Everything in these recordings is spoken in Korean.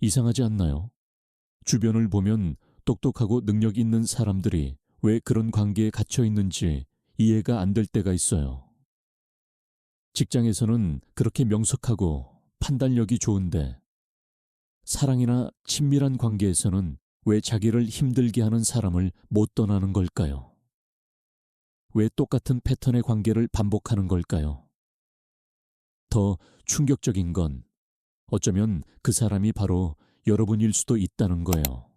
이상하지 않나요? 주변을 보면 똑똑하고 능력 있는 사람들이 왜 그런 관계에 갇혀 있는지 이해가 안 될 때가 있어요. 직장에서는 그렇게 명석하고 판단력이 좋은데 사랑이나 친밀한 관계에서는 왜 자기를 힘들게 하는 사람을 못 떠나는 걸까요? 왜 똑같은 패턴의 관계를 반복하는 걸까요? 더 충격적인 건 어쩌면 그 사람이 바로 여러분일 수도 있다는 거예요.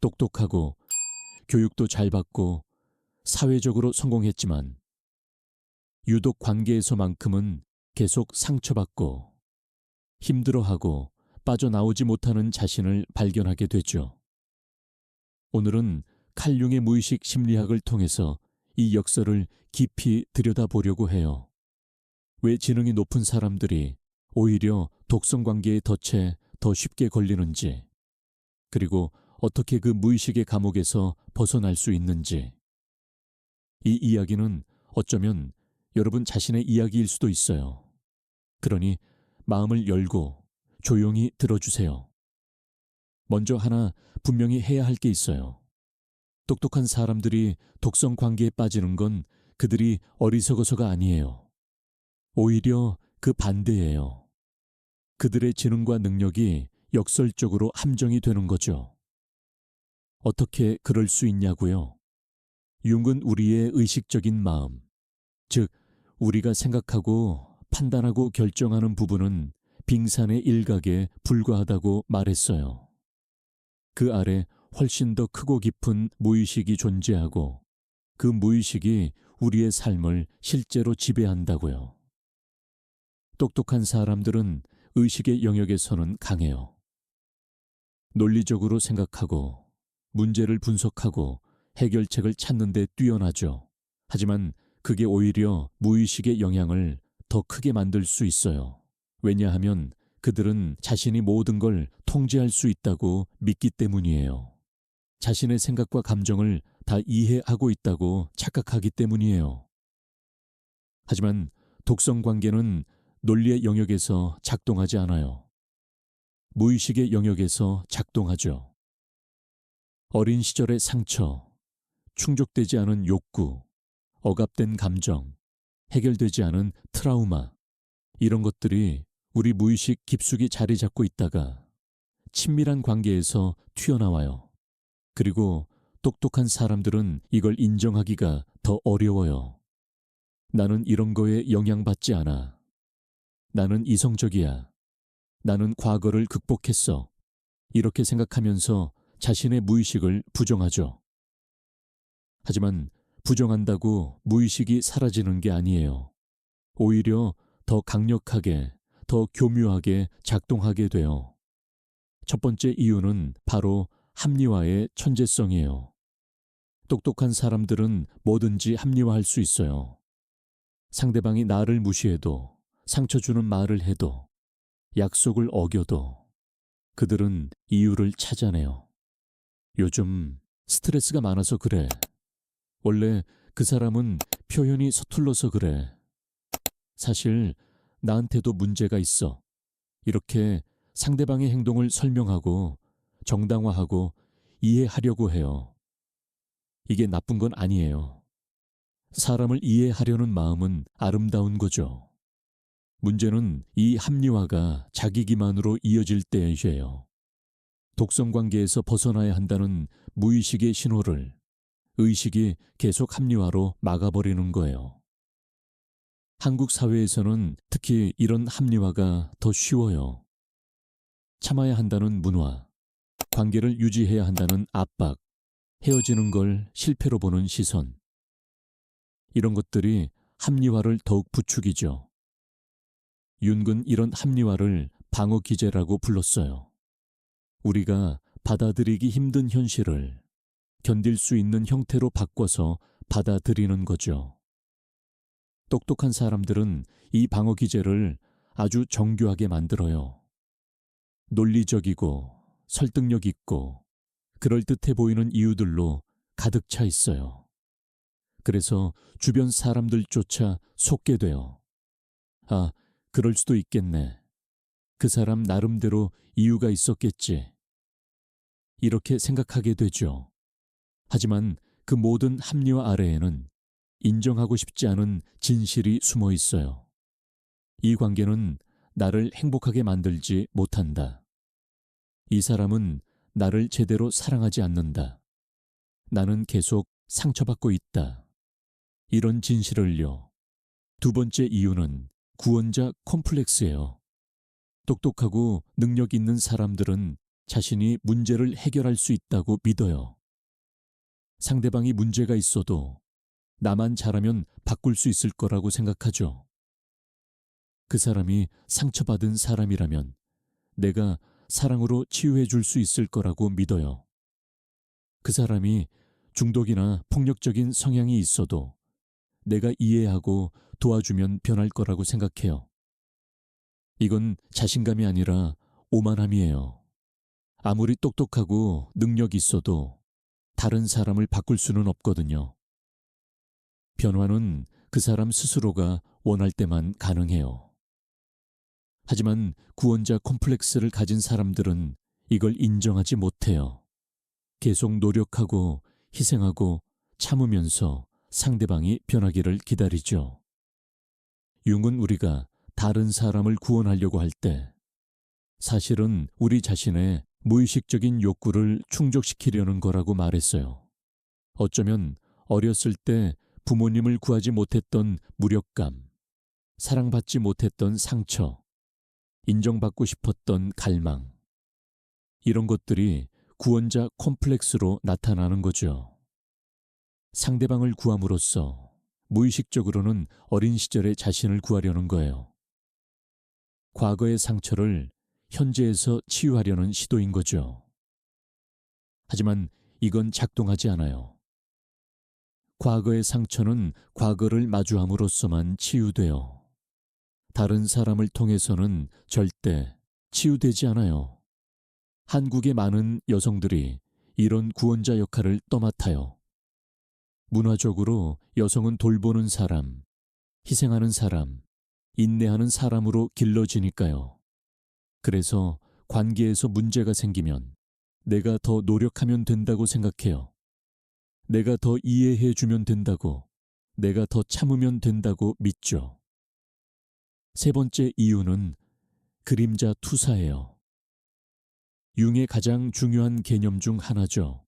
똑똑하고 교육도 잘 받고 사회적으로 성공했지만 유독 관계에서만큼은 계속 상처받고 힘들어하고 빠져나오지 못하는 자신을 발견하게 되죠. 오늘은 칼융의 무의식 심리학을 통해서 이 역설을 깊이 들여다보려고 해요. 왜 지능이 높은 사람들이 오히려 독성 관계에 덫에 더 쉽게 걸리는지, 그리고 어떻게 그 무의식의 감옥에서 벗어날 수 있는지. 이 이야기는 어쩌면 여러분 자신의 이야기일 수도 있어요. 그러니 마음을 열고 조용히 들어주세요. 먼저 하나 분명히 해야 할 게 있어요. 똑똑한 사람들이 독성 관계에 빠지는 건 그들이 어리석어서가 아니에요. 오히려 그 반대예요. 그들의 지능과 능력이 역설적으로 함정이 되는 거죠. 어떻게 그럴 수 있냐고요? 융은 우리의 의식적인 마음, 즉, 우리가 생각하고 판단하고 결정하는 부분은 빙산의 일각에 불과하다고 말했어요. 그 아래 훨씬 더 크고 깊은 무의식이 존재하고 그 무의식이 우리의 삶을 실제로 지배한다고요. 똑똑한 사람들은 의식의 영역에서는 강해요. 논리적으로 생각하고 문제를 분석하고 해결책을 찾는 데 뛰어나죠. 하지만 그게 오히려 무의식의 영향을 더 크게 만들 수 있어요. 왜냐하면 그들은 자신이 모든 걸 통제할 수 있다고 믿기 때문이에요. 자신의 생각과 감정을 다 이해하고 있다고 착각하기 때문이에요. 하지만 독성 관계는 논리의 영역에서 작동하지 않아요. 무의식의 영역에서 작동하죠. 어린 시절의 상처, 충족되지 않은 욕구, 억압된 감정, 해결되지 않은 트라우마, 이런 것들이 우리 무의식 깊숙이 자리 잡고 있다가 친밀한 관계에서 튀어나와요. 그리고 똑똑한 사람들은 이걸 인정하기가 더 어려워요. 나는 이런 거에 영향받지 않아. 나는 이성적이야. 나는 과거를 극복했어. 이렇게 생각하면서 자신의 무의식을 부정하죠. 하지만 부정한다고 무의식이 사라지는 게 아니에요. 오히려 더 강력하게, 더 교묘하게 작동하게 돼요. 첫 번째 이유는 바로 합리화의 천재성이에요. 똑똑한 사람들은 뭐든지 합리화할 수 있어요. 상대방이 나를 무시해도, 상처 주는 말을 해도, 약속을 어겨도, 그들은 이유를 찾아내요. 요즘 스트레스가 많아서 그래. 원래 그 사람은 표현이 서툴러서 그래. 사실 나한테도 문제가 있어. 이렇게 상대방의 행동을 설명하고 정당화하고 이해하려고 해요. 이게 나쁜 건 아니에요. 사람을 이해하려는 마음은 아름다운 거죠. 문제는 이 합리화가 자기 기만으로 이어질 때예요. 독성 관계에서 벗어나야 한다는 무의식의 신호를 의식이 계속 합리화로 막아버리는 거예요. 한국 사회에서는 특히 이런 합리화가 더 쉬워요. 참아야 한다는 문화, 관계를 유지해야 한다는 압박, 헤어지는 걸 실패로 보는 시선. 이런 것들이 합리화를 더욱 부추기죠. 윤근 이런 합리화를 방어 기제라고 불렀어요. 우리가 받아들이기 힘든 현실을 견딜 수 있는 형태로 바꿔서 받아들이는 거죠. 똑똑한 사람들은 이 방어 기제를 아주 정교하게 만들어요. 논리적이고 설득력 있고 그럴듯해 보이는 이유들로 가득 차 있어요. 그래서 주변 사람들조차 속게 돼요. 아, 그럴 수도 있겠네. 그 사람 나름대로 이유가 있었겠지. 이렇게 생각하게 되죠. 하지만 그 모든 합리화 아래에는 인정하고 싶지 않은 진실이 숨어 있어요. 이 관계는 나를 행복하게 만들지 못한다. 이 사람은 나를 제대로 사랑하지 않는다. 나는 계속 상처받고 있다. 이런 진실을요. 두 번째 이유는 구원자 콤플렉스예요. 똑똑하고 능력 있는 사람들은 자신이 문제를 해결할 수 있다고 믿어요. 상대방이 문제가 있어도 나만 잘하면 바꿀 수 있을 거라고 생각하죠. 그 사람이 상처받은 사람이라면 내가 사랑으로 치유해 줄 수 있을 거라고 믿어요. 그 사람이 중독이나 폭력적인 성향이 있어도 내가 이해하고 도와주면 변할 거라고 생각해요. 이건 자신감이 아니라 오만함이에요. 아무리 똑똑하고 능력 있어도 다른 사람을 바꿀 수는 없거든요. 변화는 그 사람 스스로가 원할 때만 가능해요. 하지만 구원자 콤플렉스를 가진 사람들은 이걸 인정하지 못해요. 계속 노력하고 희생하고 참으면서 상대방이 변하기를 기다리죠. 융은 우리가 다른 사람을 구원하려고 할 때 사실은 우리 자신의 무의식적인 욕구를 충족시키려는 거라고 말했어요. 어쩌면 어렸을 때 부모님을 구하지 못했던 무력감, 사랑받지 못했던 상처, 인정받고 싶었던 갈망. 이런 것들이 구원자 콤플렉스로 나타나는 거죠. 상대방을 구함으로써 무의식적으로는 어린 시절의 자신을 구하려는 거예요. 과거의 상처를 현재에서 치유하려는 시도인 거죠. 하지만 이건 작동하지 않아요. 과거의 상처는 과거를 마주함으로써만 치유돼요. 다른 사람을 통해서는 절대 치유되지 않아요. 한국의 많은 여성들이 이런 구원자 역할을 떠맡아요. 문화적으로 여성은 돌보는 사람, 희생하는 사람, 인내하는 사람으로 길러지니까요. 그래서 관계에서 문제가 생기면 내가 더 노력하면 된다고 생각해요. 내가 더 이해해 주면 된다고, 내가 더 참으면 된다고 믿죠. 세 번째 이유는 그림자 투사예요. 융의 가장 중요한 개념 중 하나죠.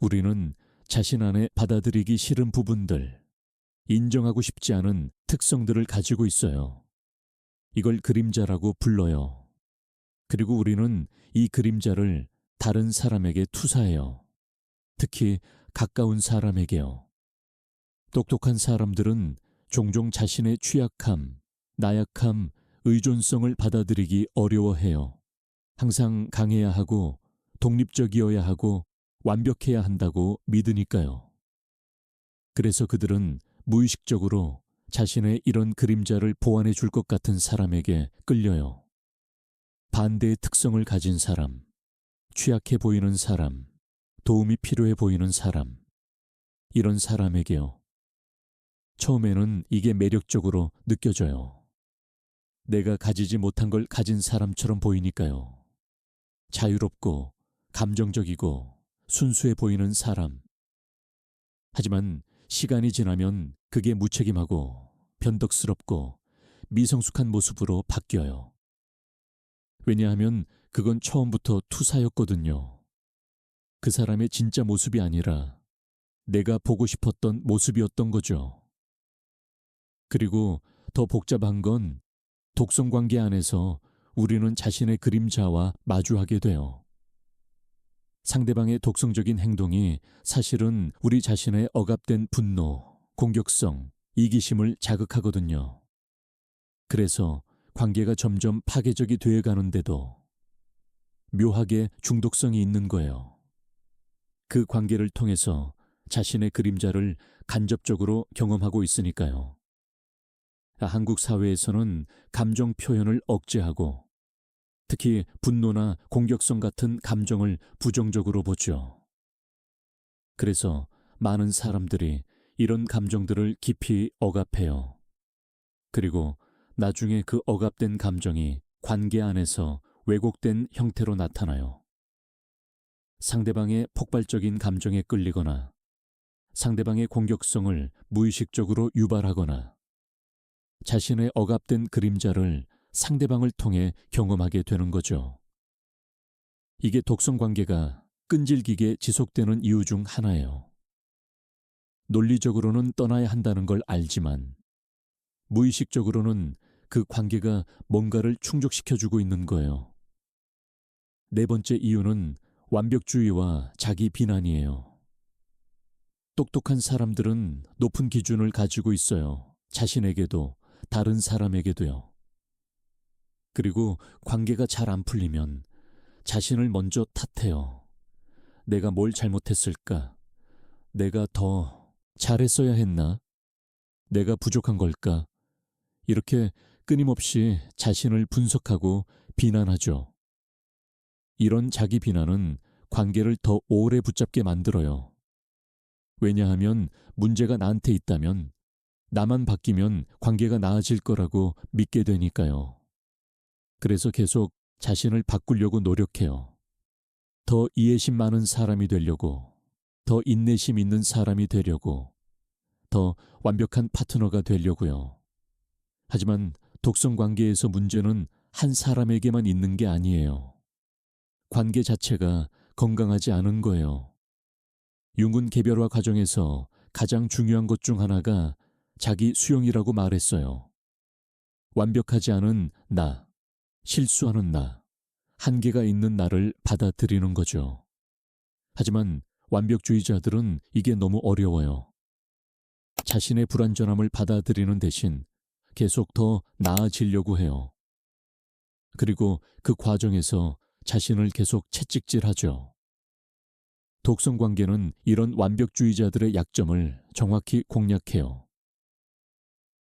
우리는 자신 안에 받아들이기 싫은 부분들, 인정하고 싶지 않은 특성들을 가지고 있어요. 이걸 그림자라고 불러요. 그리고 우리는 이 그림자를 다른 사람에게 투사해요. 특히 가까운 사람에게요. 똑똑한 사람들은 종종 자신의 취약함, 나약함, 의존성을 받아들이기 어려워해요. 항상 강해야 하고 독립적이어야 하고 완벽해야 한다고 믿으니까요. 그래서 그들은 무의식적으로 자신의 이런 그림자를 보완해 줄 것 같은 사람에게 끌려요. 반대의 특성을 가진 사람, 취약해 보이는 사람, 도움이 필요해 보이는 사람, 이런 사람에게요. 처음에는 이게 매력적으로 느껴져요. 내가 가지지 못한 걸 가진 사람처럼 보이니까요. 자유롭고 감정적이고 순수해 보이는 사람. 하지만 시간이 지나면 그게 무책임하고 변덕스럽고 미성숙한 모습으로 바뀌어요. 왜냐하면 그건 처음부터 투사였거든요. 그 사람의 진짜 모습이 아니라 내가 보고 싶었던 모습이었던 거죠. 그리고 더 복잡한 건 독성 관계 안에서 우리는 자신의 그림자와 마주하게 돼요. 상대방의 독성적인 행동이 사실은 우리 자신의 억압된 분노, 공격성, 이기심을 자극하거든요. 그래서 관계가 점점 파괴적이 되어 가는데도 묘하게 중독성이 있는 거예요. 그 관계를 통해서 자신의 그림자를 간접적으로 경험하고 있으니까요. 한국 사회에서는 감정 표현을 억제하고 특히 분노나 공격성 같은 감정을 부정적으로 보죠. 그래서 많은 사람들이 이런 감정들을 깊이 억압해요. 그리고 나중에 그 억압된 감정이 관계 안에서 왜곡된 형태로 나타나요. 상대방의 폭발적인 감정에 끌리거나 상대방의 공격성을 무의식적으로 유발하거나 자신의 억압된 그림자를 상대방을 통해 경험하게 되는 거죠. 이게 독성 관계가 끈질기게 지속되는 이유 중 하나예요. 논리적으로는 떠나야 한다는 걸 알지만 무의식적으로는 그 관계가 뭔가를 충족시켜주고 있는 거예요. 네 번째 이유는 완벽주의와 자기 비난이에요. 똑똑한 사람들은 높은 기준을 가지고 있어요. 자신에게도 다른 사람에게도요. 그리고 관계가 잘 안 풀리면 자신을 먼저 탓해요. 내가 뭘 잘못했을까? 내가 더 잘했어야 했나? 내가 부족한 걸까? 이렇게 끊임없이 자신을 분석하고 비난하죠. 이런 자기 비난은 관계를 더 오래 붙잡게 만들어요. 왜냐하면 문제가 나한테 있다면 나만 바뀌면 관계가 나아질 거라고 믿게 되니까요. 그래서 계속 자신을 바꾸려고 노력해요. 더 이해심 많은 사람이 되려고, 더 인내심 있는 사람이 되려고, 더 완벽한 파트너가 되려고요. 하지만 독성 관계에서 문제는 한 사람에게만 있는 게 아니에요. 관계 자체가 건강하지 않은 거예요. 융군 개별화 과정에서 가장 중요한 것 중 하나가 자기 수용이라고 말했어요. 완벽하지 않은 나, 실수하는 나, 한계가 있는 나를 받아들이는 거죠. 하지만 완벽주의자들은 이게 너무 어려워요. 자신의 불완전함을 받아들이는 대신 계속 더 나아지려고 해요. 그리고 그 과정에서 자신을 계속 채찍질하죠. 독성 관계는 이런 완벽주의자들의 약점을 정확히 공략해요.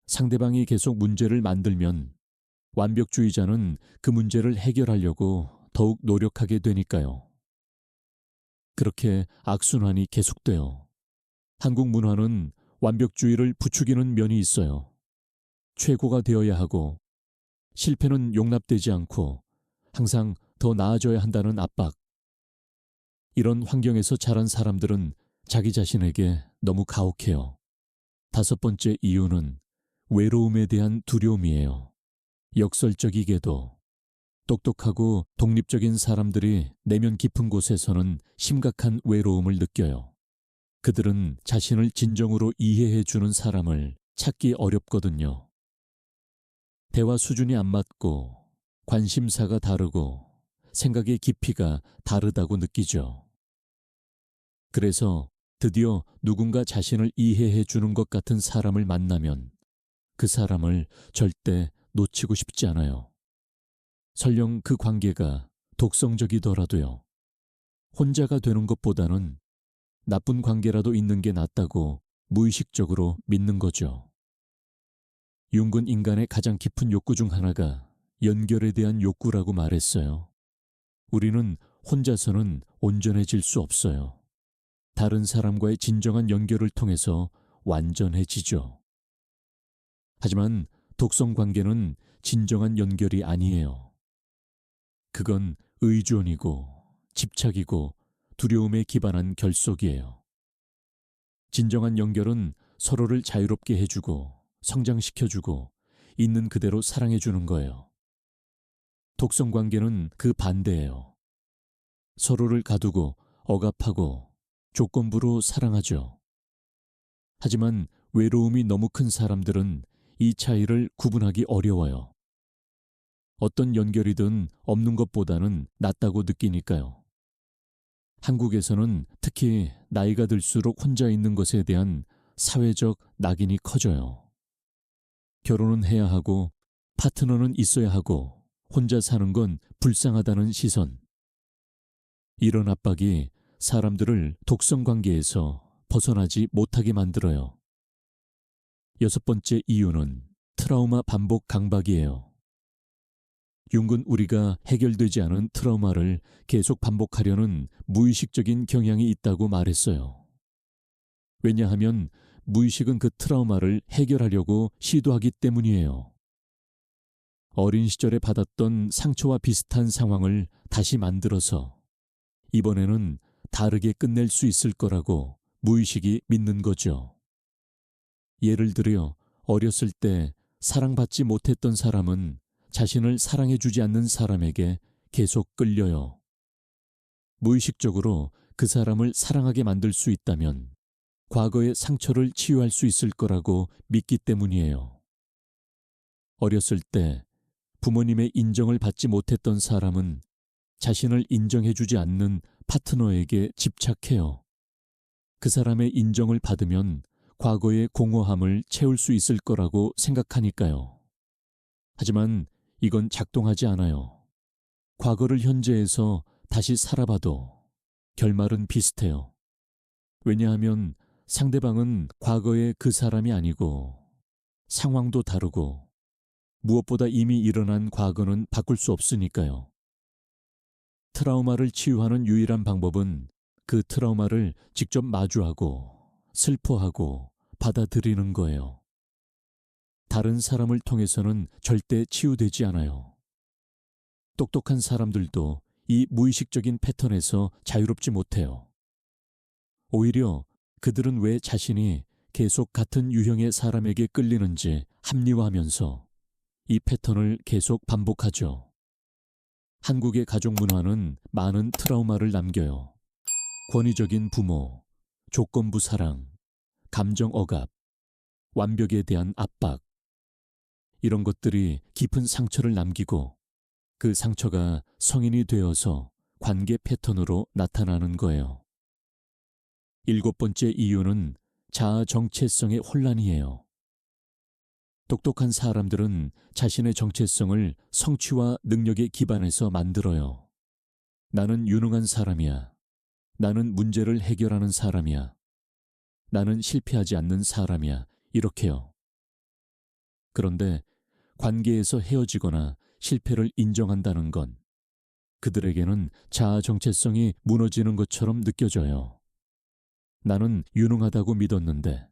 상대방이 계속 문제를 만들면 완벽주의자는 그 문제를 해결하려고 더욱 노력하게 되니까요. 그렇게 악순환이 계속돼요. 한국 문화는 완벽주의를 부추기는 면이 있어요. 최고가 되어야 하고 실패는 용납되지 않고 항상 더 나아져야 한다는 압박. 이런 환경에서 자란 사람들은 자기 자신에게 너무 가혹해요. 다섯 번째 이유는 외로움에 대한 두려움이에요. 역설적이게도 똑똑하고 독립적인 사람들이 내면 깊은 곳에서는 심각한 외로움을 느껴요. 그들은 자신을 진정으로 이해해 주는 사람을 찾기 어렵거든요. 대화 수준이 안 맞고 관심사가 다르고 생각의 깊이가 다르다고 느끼죠. 그래서 드디어 누군가 자신을 이해해 주는 것 같은 사람을 만나면 그 사람을 절대 놓치고 싶지 않아요. 설령 그 관계가 독성적이더라도요. 혼자가 되는 것보다는 나쁜 관계라도 있는 게 낫다고 무의식적으로 믿는 거죠. 융근 인간의 가장 깊은 욕구 중 하나가 연결에 대한 욕구라고 말했어요. 우리는 혼자서는 온전해질 수 없어요. 다른 사람과의 진정한 연결을 통해서 완전해지죠. 하지만 독성 관계는 진정한 연결이 아니에요. 그건 의존이고 집착이고 두려움에 기반한 결속이에요. 진정한 연결은 서로를 자유롭게 해주고 성장시켜주고 있는 그대로 사랑해주는 거예요. 독성 관계는 그 반대예요. 서로를 가두고 억압하고 조건부로 사랑하죠. 하지만 외로움이 너무 큰 사람들은 이 차이를 구분하기 어려워요. 어떤 연결이든 없는 것보다는 낫다고 느끼니까요. 한국에서는 특히 나이가 들수록 혼자 있는 것에 대한 사회적 낙인이 커져요. 결혼은 해야 하고 파트너는 있어야 하고 혼자 사는 건 불쌍하다는 시선. 이런 압박이 사람들을 독성 관계에서 벗어나지 못하게 만들어요. 여섯 번째 이유는 트라우마 반복 강박이에요. 융은 우리가 해결되지 않은 트라우마를 계속 반복하려는 무의식적인 경향이 있다고 말했어요. 왜냐하면 무의식은 그 트라우마를 해결하려고 시도하기 때문이에요. 어린 시절에 받았던 상처와 비슷한 상황을 다시 만들어서 이번에는 다르게 끝낼 수 있을 거라고 무의식이 믿는 거죠. 예를 들어 어렸을 때 사랑받지 못했던 사람은 자신을 사랑해주지 않는 사람에게 계속 끌려요. 무의식적으로 그 사람을 사랑하게 만들 수 있다면 과거의 상처를 치유할 수 있을 거라고 믿기 때문이에요. 어렸을 때 부모님의 인정을 받지 못했던 사람은 자신을 인정해주지 않는 파트너에게 집착해요. 그 사람의 인정을 받으면 과거의 공허함을 채울 수 있을 거라고 생각하니까요. 하지만 이건 작동하지 않아요. 과거를 현재에서 다시 살아봐도 결말은 비슷해요. 왜냐하면 상대방은 과거의 그 사람이 아니고 상황도 다르고 무엇보다 이미 일어난 과거는 바꿀 수 없으니까요. 트라우마를 치유하는 유일한 방법은 그 트라우마를 직접 마주하고 슬퍼하고 받아들이는 거예요. 다른 사람을 통해서는 절대 치유되지 않아요. 똑똑한 사람들도 이 무의식적인 패턴에서 자유롭지 못해요. 오히려 그들은 왜 자신이 계속 같은 유형의 사람에게 끌리는지 합리화하면서 이 패턴을 계속 반복하죠. 한국의 가족 문화는 많은 트라우마를 남겨요. 권위적인 부모, 조건부 사랑, 감정 억압, 완벽에 대한 압박. 이런 것들이 깊은 상처를 남기고 그 상처가 성인이 되어서 관계 패턴으로 나타나는 거예요. 일곱 번째 이유는 자아 정체성의 혼란이에요. 똑똑한 사람들은 자신의 정체성을 성취와 능력에 기반해서 만들어요. 나는 유능한 사람이야. 나는 문제를 해결하는 사람이야. 나는 실패하지 않는 사람이야. 이렇게요. 그런데 관계에서 헤어지거나 실패를 인정한다는 건 그들에게는 자아 정체성이 무너지는 것처럼 느껴져요. 나는 유능하다고 믿었는데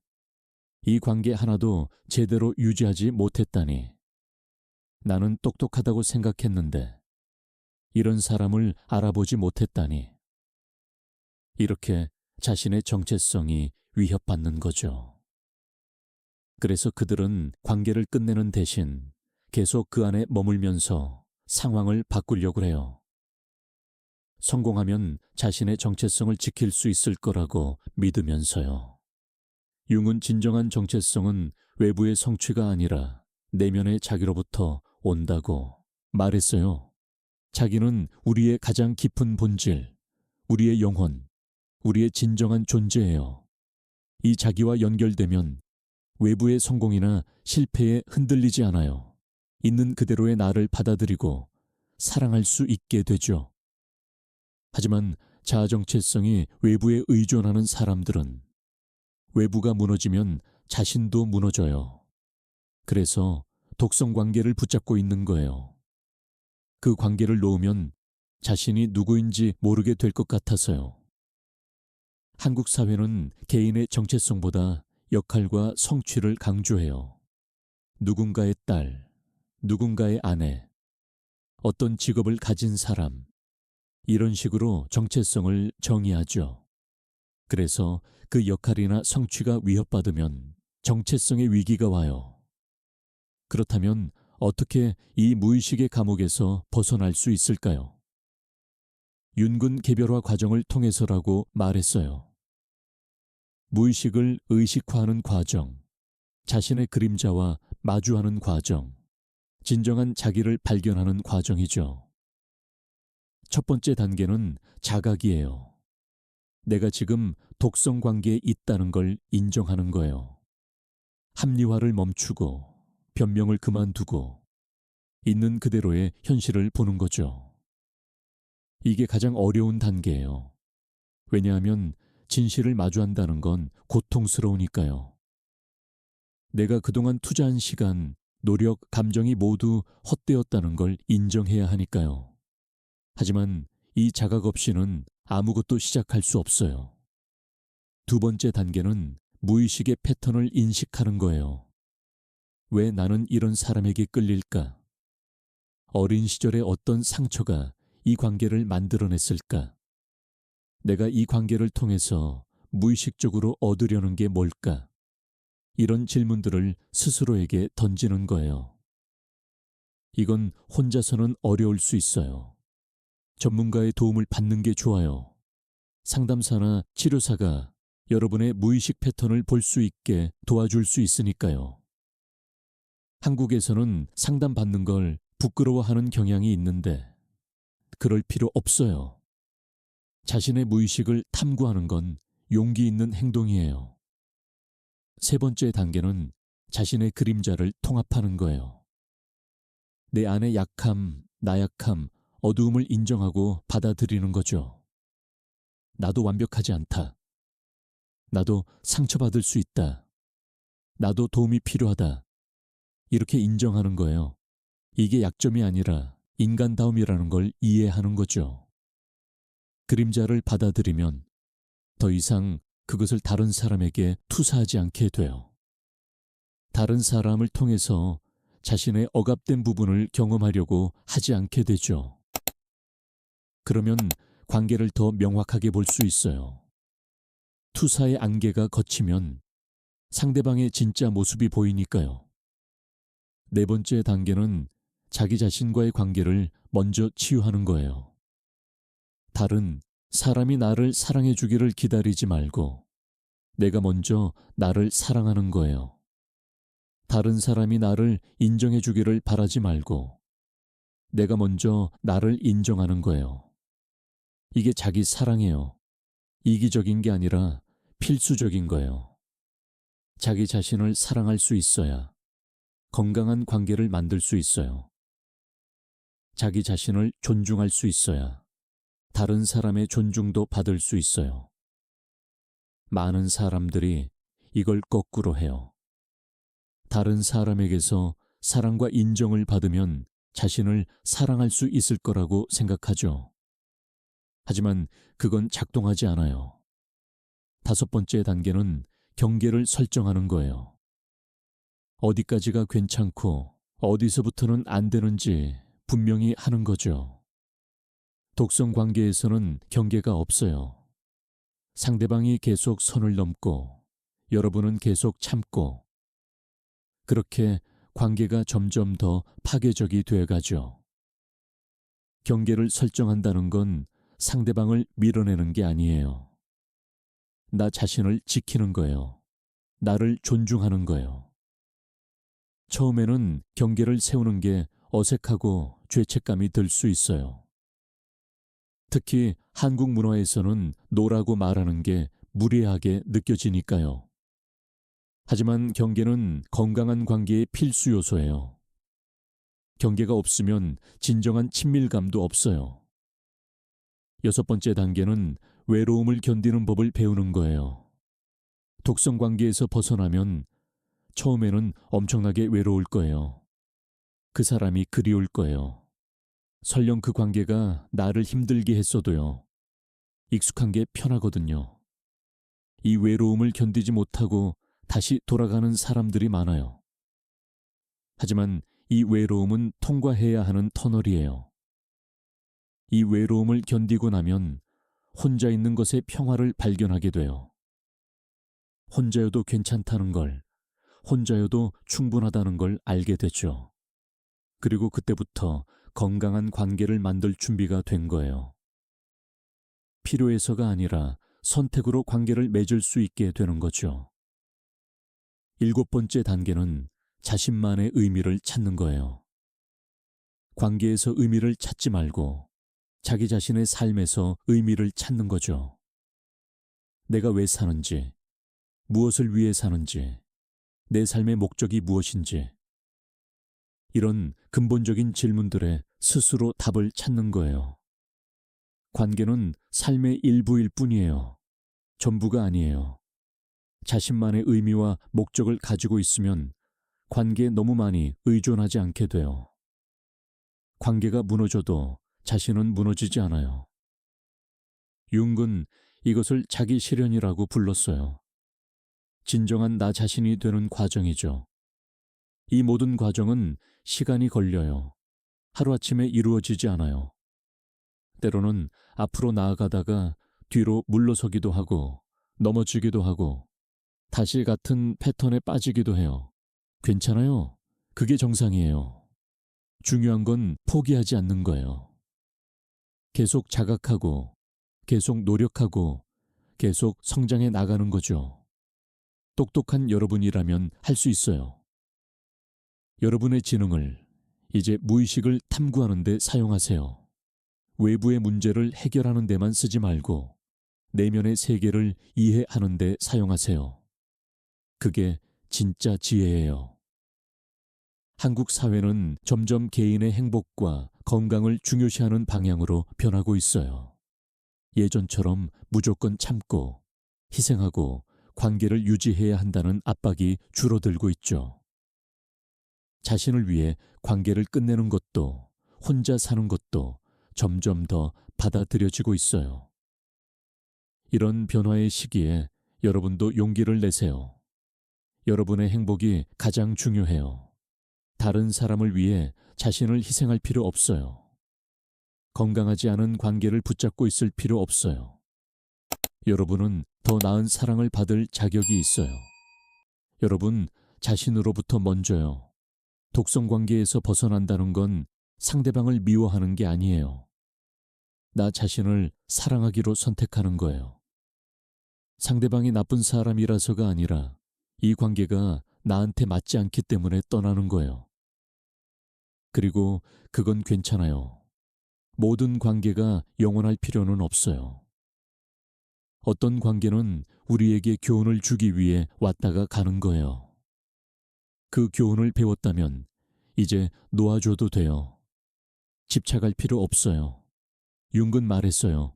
이 관계 하나도 제대로 유지하지 못했다니. 나는 똑똑하다고 생각했는데 이런 사람을 알아보지 못했다니. 이렇게 자신의 정체성이 위협받는 거죠. 그래서 그들은 관계를 끝내는 대신 계속 그 안에 머물면서 상황을 바꾸려고 해요. 성공하면 자신의 정체성을 지킬 수 있을 거라고 믿으면서요. 융은 진정한 정체성은 외부의 성취가 아니라 내면의 자기로부터 온다고 말했어요. 자기는 우리의 가장 깊은 본질, 우리의 영혼, 우리의 진정한 존재예요. 이 자기와 연결되면 외부의 성공이나 실패에 흔들리지 않아요. 있는 그대로의 나를 받아들이고 사랑할 수 있게 되죠. 하지만 자아 정체성이 외부에 의존하는 사람들은 외부가 무너지면 자신도 무너져요. 그래서 독성 관계를 붙잡고 있는 거예요. 그 관계를 놓으면 자신이 누구인지 모르게 될 것 같아서요. 한국 사회는 개인의 정체성보다 역할과 성취를 강조해요. 누군가의 딸, 누군가의 아내, 어떤 직업을 가진 사람, 이런 식으로 정체성을 정의하죠. 그래서 그 역할이나 성취가 위협받으면 정체성의 위기가 와요. 그렇다면 어떻게 이 무의식의 감옥에서 벗어날 수 있을까요? 윤근 개별화 과정을 통해서라고 말했어요. 무의식을 의식화하는 과정, 자신의 그림자와 마주하는 과정, 진정한 자기를 발견하는 과정이죠. 첫 번째 단계는 자각이에요. 내가 지금 독성 관계에 있다는 걸 인정하는 거예요. 합리화를 멈추고 변명을 그만두고 있는 그대로의 현실을 보는 거죠. 이게 가장 어려운 단계예요. 왜냐하면 진실을 마주한다는 건 고통스러우니까요. 내가 그동안 투자한 시간, 노력, 감정이 모두 헛되었다는 걸 인정해야 하니까요. 하지만 이 자각 없이는 아무것도 시작할 수 없어요. 두 번째 단계는 무의식의 패턴을 인식하는 거예요. 왜 나는 이런 사람에게 끌릴까? 어린 시절의 어떤 상처가 이 관계를 만들어냈을까? 내가 이 관계를 통해서 무의식적으로 얻으려는 게 뭘까? 이런 질문들을 스스로에게 던지는 거예요. 이건 혼자서는 어려울 수 있어요. 전문가의 도움을 받는 게 좋아요. 상담사나 치료사가 여러분의 무의식 패턴을 볼 수 있게 도와줄 수 있으니까요. 한국에서는 상담받는 걸 부끄러워하는 경향이 있는데 그럴 필요 없어요. 자신의 무의식을 탐구하는 건 용기 있는 행동이에요. 세 번째 단계는 자신의 그림자를 통합하는 거예요. 내 안의 약함, 나약함, 어두움을 인정하고 받아들이는 거죠. 나도 완벽하지 않다. 나도 상처받을 수 있다. 나도 도움이 필요하다. 이렇게 인정하는 거예요. 이게 약점이 아니라 인간다움이라는 걸 이해하는 거죠. 그림자를 받아들이면 더 이상 그것을 다른 사람에게 투사하지 않게 돼요. 다른 사람을 통해서 자신의 억압된 부분을 경험하려고 하지 않게 되죠. 그러면 관계를 더 명확하게 볼 수 있어요. 투사의 안개가 걷히면 상대방의 진짜 모습이 보이니까요. 네 번째 단계는 자기 자신과의 관계를 먼저 치유하는 거예요. 다른 사람이 나를 사랑해 주기를 기다리지 말고 내가 먼저 나를 사랑하는 거예요. 다른 사람이 나를 인정해 주기를 바라지 말고 내가 먼저 나를 인정하는 거예요. 이게 자기 사랑이에요. 이기적인 게 아니라 필수적인 거예요. 자기 자신을 사랑할 수 있어야 건강한 관계를 만들 수 있어요. 자기 자신을 존중할 수 있어야 다른 사람의 존중도 받을 수 있어요. 많은 사람들이 이걸 거꾸로 해요. 다른 사람에게서 사랑과 인정을 받으면 자신을 사랑할 수 있을 거라고 생각하죠. 하지만 그건 작동하지 않아요. 다섯 번째 단계는 경계를 설정하는 거예요. 어디까지가 괜찮고 어디서부터는 안 되는지 분명히 하는 거죠. 독성 관계에서는 경계가 없어요. 상대방이 계속 선을 넘고 여러분은 계속 참고 그렇게 관계가 점점 더 파괴적이 되어 가죠. 경계를 설정한다는 건 상대방을 밀어내는 게 아니에요. 나 자신을 지키는 거예요. 나를 존중하는 거예요. 처음에는 경계를 세우는 게 어색하고 죄책감이 들 수 있어요. 특히 한국 문화에서는 노라고 말하는 게 무례하게 느껴지니까요. 하지만 경계는 건강한 관계의 필수 요소예요. 경계가 없으면 진정한 친밀감도 없어요. 여섯 번째 단계는 외로움을 견디는 법을 배우는 거예요. 독성 관계에서 벗어나면 처음에는 엄청나게 외로울 거예요. 그 사람이 그리울 거예요. 설령 그 관계가 나를 힘들게 했어도요. 익숙한 게 편하거든요. 이 외로움을 견디지 못하고 다시 돌아가는 사람들이 많아요. 하지만 이 외로움은 통과해야 하는 터널이에요. 이 외로움을 견디고 나면 혼자 있는 것의 평화를 발견하게 돼요. 혼자여도 괜찮다는 걸, 혼자여도 충분하다는 걸 알게 되죠. 그리고 그때부터 건강한 관계를 만들 준비가 된 거예요. 필요해서가 아니라 선택으로 관계를 맺을 수 있게 되는 거죠. 일곱 번째 단계는 자신만의 의미를 찾는 거예요. 관계에서 의미를 찾지 말고 자기 자신의 삶에서 의미를 찾는 거죠. 내가 왜 사는지, 무엇을 위해 사는지, 내 삶의 목적이 무엇인지, 이런 근본적인 질문들에 스스로 답을 찾는 거예요. 관계는 삶의 일부일 뿐이에요. 전부가 아니에요. 자신만의 의미와 목적을 가지고 있으면 관계에 너무 많이 의존하지 않게 돼요. 관계가 무너져도 자신은 무너지지 않아요. 융은 이것을 자기 실현이라고 불렀어요. 진정한 나 자신이 되는 과정이죠. 이 모든 과정은 시간이 걸려요. 하루아침에 이루어지지 않아요. 때로는 앞으로 나아가다가 뒤로 물러서기도 하고 넘어지기도 하고 다시 같은 패턴에 빠지기도 해요. 괜찮아요. 그게 정상이에요. 중요한 건 포기하지 않는 거예요. 계속 자각하고, 계속 노력하고, 계속 성장해 나가는 거죠. 똑똑한 여러분이라면 할 수 있어요. 여러분의 지능을 이제 무의식을 탐구하는 데 사용하세요. 외부의 문제를 해결하는 데만 쓰지 말고 내면의 세계를 이해하는 데 사용하세요. 그게 진짜 지혜예요. 한국 사회는 점점 개인의 행복과 건강을 중요시하는 방향으로 변하고 있어요. 예전처럼 무조건 참고 희생하고 관계를 유지해야 한다는 압박이 줄어들고 있죠. 자신을 위해 관계를 끝내는 것도 혼자 사는 것도 점점 더 받아들여지고 있어요. 이런 변화의 시기에 여러분도 용기를 내세요. 여러분의 행복이 가장 중요해요. 다른 사람을 위해 자신을 희생할 필요 없어요. 건강하지 않은 관계를 붙잡고 있을 필요 없어요. 여러분은 더 나은 사랑을 받을 자격이 있어요. 여러분 자신으로부터 먼저요. 독성 관계에서 벗어난다는 건 상대방을 미워하는 게 아니에요. 나 자신을 사랑하기로 선택하는 거예요. 상대방이 나쁜 사람이라서가 아니라 이 관계가 나한테 맞지 않기 때문에 떠나는 거예요. 그리고 그건 괜찮아요. 모든 관계가 영원할 필요는 없어요. 어떤 관계는 우리에게 교훈을 주기 위해 왔다가 가는 거예요. 그 교훈을 배웠다면 이제 놓아줘도 돼요. 집착할 필요 없어요. 융근 말했어요.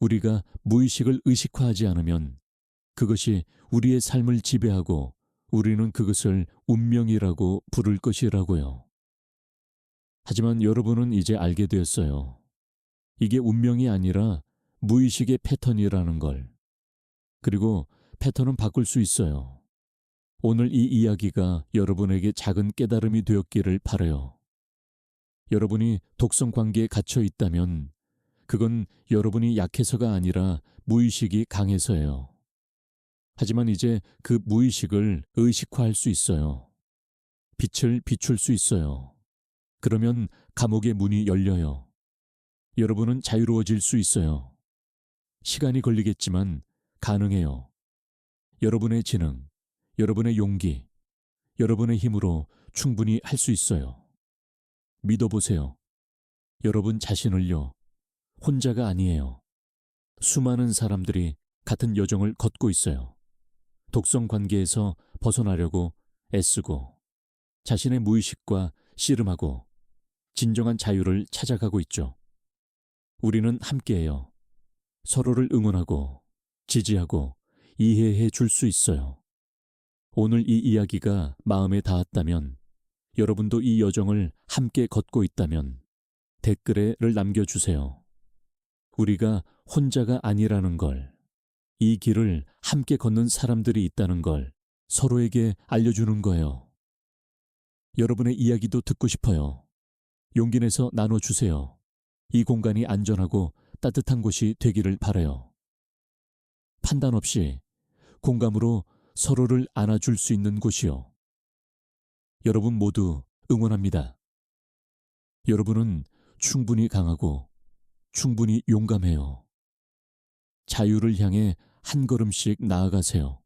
우리가 무의식을 의식화하지 않으면 그것이 우리의 삶을 지배하고 우리는 그것을 운명이라고 부를 것이라고요. 하지만 여러분은 이제 알게 되었어요. 이게 운명이 아니라 무의식의 패턴이라는 걸. 그리고 패턴은 바꿀 수 있어요. 오늘 이 이야기가 여러분에게 작은 깨달음이 되었기를 바라요. 여러분이 독성 관계에 갇혀 있다면 그건 여러분이 약해서가 아니라 무의식이 강해서예요. 하지만 이제 그 무의식을 의식화할 수 있어요. 빛을 비출 수 있어요. 그러면 감옥의 문이 열려요. 여러분은 자유로워질 수 있어요. 시간이 걸리겠지만 가능해요. 여러분의 지능, 여러분의 용기, 여러분의 힘으로 충분히 할 수 있어요. 믿어보세요. 여러분 자신을요. 혼자가 아니에요. 수많은 사람들이 같은 여정을 걷고 있어요. 독성 관계에서 벗어나려고 애쓰고 자신의 무의식과 씨름하고 진정한 자유를 찾아가고 있죠. 우리는 함께해요. 서로를 응원하고 지지하고 이해해 줄 수 있어요. 오늘 이 이야기가 마음에 닿았다면 여러분도 이 여정을 함께 걷고 있다면 댓글에를 남겨주세요. 우리가 혼자가 아니라는 걸, 이 길을 함께 걷는 사람들이 있다는 걸 서로에게 알려주는 거예요. 여러분의 이야기도 듣고 싶어요. 용기 내서 나눠주세요. 이 공간이 안전하고 따뜻한 곳이 되기를 바라요. 판단 없이 공감으로 서로를 안아줄 수 있는 곳이요. 여러분 모두 응원합니다. 여러분은 충분히 강하고 충분히 용감해요. 자유를 향해 한 걸음씩 나아가세요.